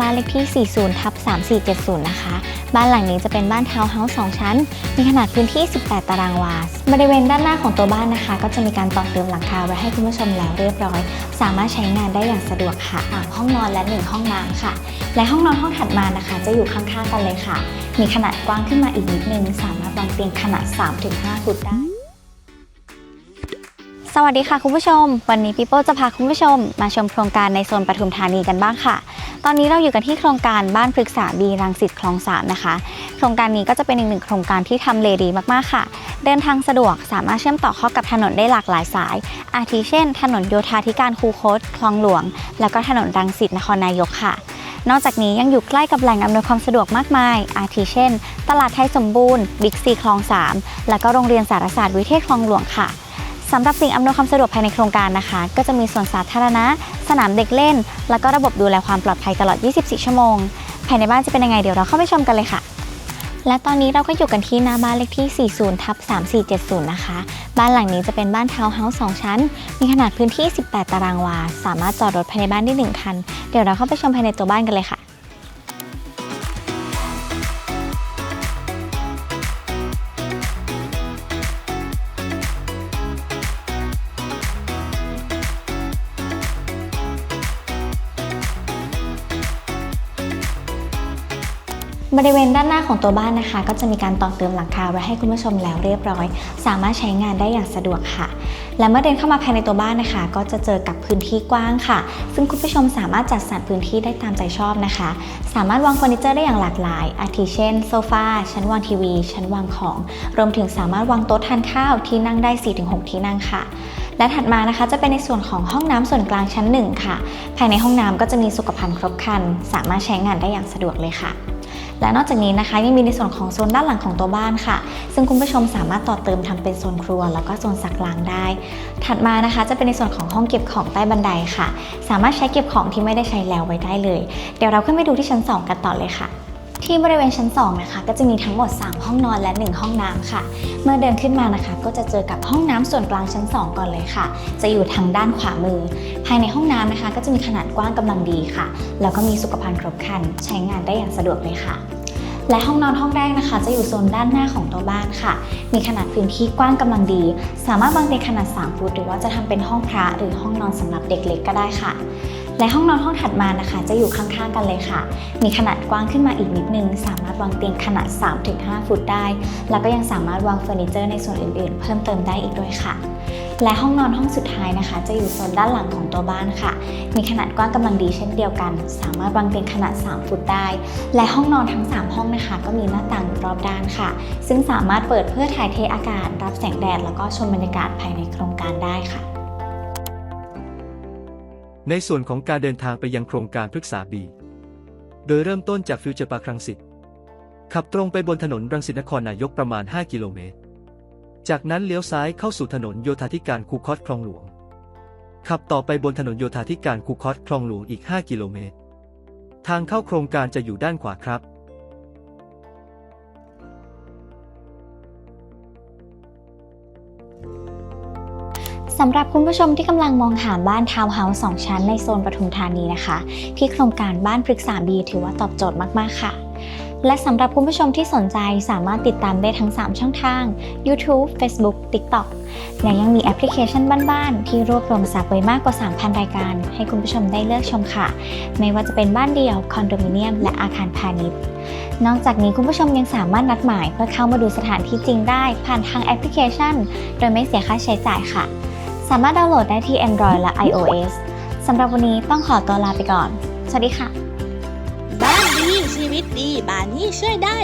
บ้านเลขที่ 40ทับ3470 นะคะ บ้านหลังนี้จะเป็นบ้านทาวน์เฮาส์2ชั้น มีขนาดพื้นที่ 18 ตารางวา บริเวณด้านหน้าของตัวบ้านนะคะ ก็จะมีการต่อเติมหลังคาไว้ให้คุณผู้ชมแล้วเรียบร้อย สามารถใช้งานได้อย่างสะดวกค่ะอ่างห้องนอนและ1ห้องน้ำค่ะ และห้องนอนห้องถัดมานะคะ จะอยู่ข้างๆกันเลยค่ะ มีขนาดกว้างขึ้นมาอีกนิดนึง สามารถวางเตียงขนาด 3-5 ฟุตได้ สวัสดีค่ะคุณผู้ชม วันนี้ปีโป้จะพาคุณผู้ชม มาชมโครงการในโซนปทุมธานีกันบ้างค่ะ ตอนนี้เราอยู่กันที่โครงการบ้านพฤกษาบีรังสิตคลองสามนะคะ โครงการนี้ก็จะเป็นอีกหนึ่งโครงการที่ทำเลดีมากๆค่ะ เดินทางสะดวกสามารถเชื่อมต่อเข้ากับถนนได้หลากหลายสาย อาทิเช่น ถนนโยธาธิการคูคตคลองหลวง แล้วก็ถนนรังสิตนครนายกค่ะนอกจากนี้ยังอยู่ใกล้กับแหล่งอำนวยความสะดวกมากมาย อาทิเช่น ตลาดไทยสมบูรณ์ บิ๊กซีคลอง 3 แล้วก็โรงเรียนสารศาสตร์วิเทศคลองหลวงค่ะ สำหรับสิ่งอำนวยความสะดวกภายในโครงการนะคะ ก็จะมีสวนสาธารณะ สนามเด็กเล่น แล้วก็ระบบดูแลความปลอดภัยตลอด 24 ชั่วโมง ภายในบ้านจะเป็นยังไงเดี๋ยวเราเข้าไปชมกันเลยค่ะ และตอนนี้เราก็อยู่กันที่หน้าบ้านเลขที่ 40ทับ3470 นะคะ บ้านหลังนี้จะเป็นบ้านทาวน์เฮาส์2ชั้น มีขนาดพื้นที่ 18 ตารางวา สามารถจอดรถภายในบ้านได้ 1 คัน เดี๋ยวเราเข้าไปชมภายในตัวบ้านกันเลยค่ะ บริเวณด้านหน้าของตัวบ้านนะคะ ก็จะมีการต่อเติมหลังคาไว้ให้คุณผู้ชมแล้วเรียบร้อย สามารถใช้งานได้อย่างสะดวกค่ะ และเมื่อเดินเข้ามาภายในตัวบ้านนะคะ ก็จะเจอกับพื้นที่กว้างค่ะ ซึ่งคุณผู้ชมสามารถจัดสรรพื้นที่ได้ตามใจชอบนะคะ สามารถวางเฟอร์นิเจอร์ได้อย่างหลากหลาย อาทิเช่นโซฟาชั้นวางทีวี ชั้นวางของ รวมถึงสามารถวางโต๊ะทานข้าวที่นั่งได้ 4-6 ที่นั่งค่ะและถัดมานะคะจะเป็นในส่วนของห้องน้ำส่วนกลางชั้นหนึ่งค่ะ ภายในห้องน้ำก็จะมีสุขภัณฑ์ครบครัน สามารถใช้งานได้อย่างสะดวกเลยค่ะ และนอกจากนี้นะคะยังมีในส่วนของโซนด้านหลังของตัวบ้านค่ะ ซึ่งคุณผู้ชมสามารถต่อเติมทำเป็นโซนครัว แล้วก็โซนซักล้างได้ ถัดมานะคะจะเป็นในส่วนของห้องเก็บของใต้บันไดค่ะ สามารถใช้เก็บของที่ไม่ได้ใช้แล้วไว้ได้เลย เดี๋ยวเราขึ้นไปดูที่ชั้น 2 กันต่อเลยค่ะ ที่บริเวณชั้น2นะคะก็จะมีทั้งหมด 3 ห้องนอนและ 1 ห้องน้ำค่ะ เมื่อเดินขึ้นมานะคะ ก็จะเจอกับห้องน้ำส่วนกลางชั้น 2 ก่อนเลยค่ะ จะอยู่ทางด้านขวามือ ภายในห้องน้ำนะคะ ก็จะมีขนาดกว้างกำลังดีค่ะ แล้วก็มีสุขภัณฑ์ครบครัน ใช้งานได้อย่างสะดวกเลยค่ะ และห้องนอนห้องแรกนะคะ จะอยู่โซนด้านหน้าของตัวบ้านค่ะ มีขนาดพื้นที่กว้างกำลังดี สามารถวางเตียงขนาด 3 ฟุตหรือว่าจะทำเป็นห้องพระหรือห้องนอนสำหรับเด็กเล็กก็ได้ค่ะ และห้องนอนห้องถัดมานะคะ จะอยู่ข้างๆกันเลยค่ะ มีขนาดกว้างขึ้นมาอีกนิดนึง สามารถวางเตียงขนาด 3-5 ฟุตได้ แล้วก็ยังสามารถวางเฟอร์นิเจอร์ในส่วนอื่นๆ เพิ่มเติมได้อีกด้วยค่ะ และห้องนอนห้องสุดท้ายนะคะ จะอยู่โซนด้านหลังของตัวบ้านค่ะ มีขนาดกว้างกำลังดีเช่นเดียวกัน สามารถวางเตียงขนาด 3 ฟุตได้ และห้องนอนทั้ง 3 ห้องนะคะ ก็มีหน้าต่างรอบด้านค่ะ ซึ่งสามารถเปิดเพื่อถ่ายเทอากาศ รับแสงแดดแล้วก็ชมบรรยากาศภายในโครงการได้ค่ะ ในส่วนของการเดินทางไปยังโครงการพฤกษาบี โดยเริ่มต้นจากฟิวเจอร์ปาร์ครังสิต ขับตรงไปบนถนนรังสิตนครนายกประมาณ 5 กิโลเมตร จากนั้นเลี้ยวซ้ายเข้าสู่ถนนโยธาธิการคูคอตคลองหลวง ขับต่อไปบนถนนโยธาธิการคูคอตคลองหลวงอีก 5 กิโลเมตร ทางเข้าโครงการจะอยู่ด้านขวาครับ สำหรับคุณผู้ชมที่กำลังมองหาบ้านทาวน์เฮาส์สองชั้นในโซนปทุมธานีนะคะ ที่โครงการบ้านปรึกษาบีถือว่าตอบโจทย์มาก ๆ ค่ะ และสำหรับคุณผู้ชมที่สนใจสามารถติดตามได้ทั้ง 3 ช่องทาง YouTube Facebook TikTok และยังมีแอปพลิเคชันบ้านๆ ที่รวบรวมทรัพย์ไว้มากกว่า 3,000 รายการ ให้คุณผู้ชมได้เลือกชมค่ะ ไม่ว่าจะเป็นบ้านเดี่ยวคอนโดมิเนียม และอาคารพาณิชย์นอกจากนี้คุณผู้ชมยังสามารถนัดหมาย เพื่อเข้ามาดูสถานที่จริงได้ ผ่านทางแอปพลิเคชัน โดยไม่เสียค่าใช้จ่ายค่ะ สามารถดาวน์โหลดได้ที่ Android และ iOS สำหรับวันนี้ต้องขอตัวลาไปก่อน สวัสดีค่ะ บ้านดีชีวิตดีบ้านนี้ช่วยได้